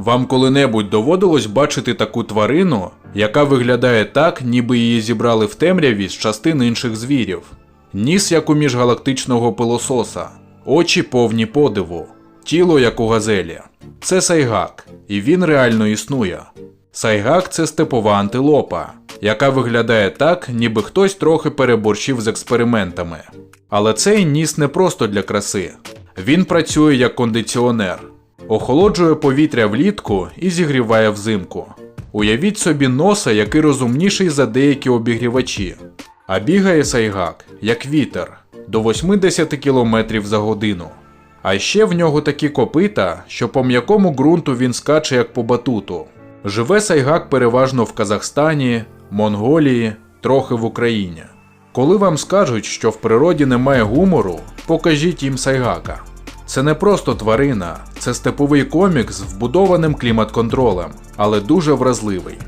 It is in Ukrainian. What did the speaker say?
Вам коли-небудь доводилось бачити таку тварину, яка виглядає так, ніби її зібрали в темряві з частин інших звірів. Ніс, як у міжгалактичного пилососа, очі повні подиву, тіло як у газелі. Це сайгак, і він реально існує. Сайгак це степова антилопа, яка виглядає так, ніби хтось трохи переборщив з експериментами. Але цей ніс не просто для краси. Він працює як кондиціонер, охолоджує повітря влітку і зігріває взимку. Уявіть собі носа, який розумніший за деякі обігрівачі. А бігає сайгак, як вітер, до 80 км за годину. А ще в нього такі копита, що по м'якому ґрунту він скаче як по батуту. Живе сайгак переважно в Казахстані, Монголії, трохи в Україні. Коли вам скажуть, що в природі немає гумору, покажіть їм сайгака. Це не просто тварина, це степовий комік з вбудованим клімат-контролем, але дуже вразливий.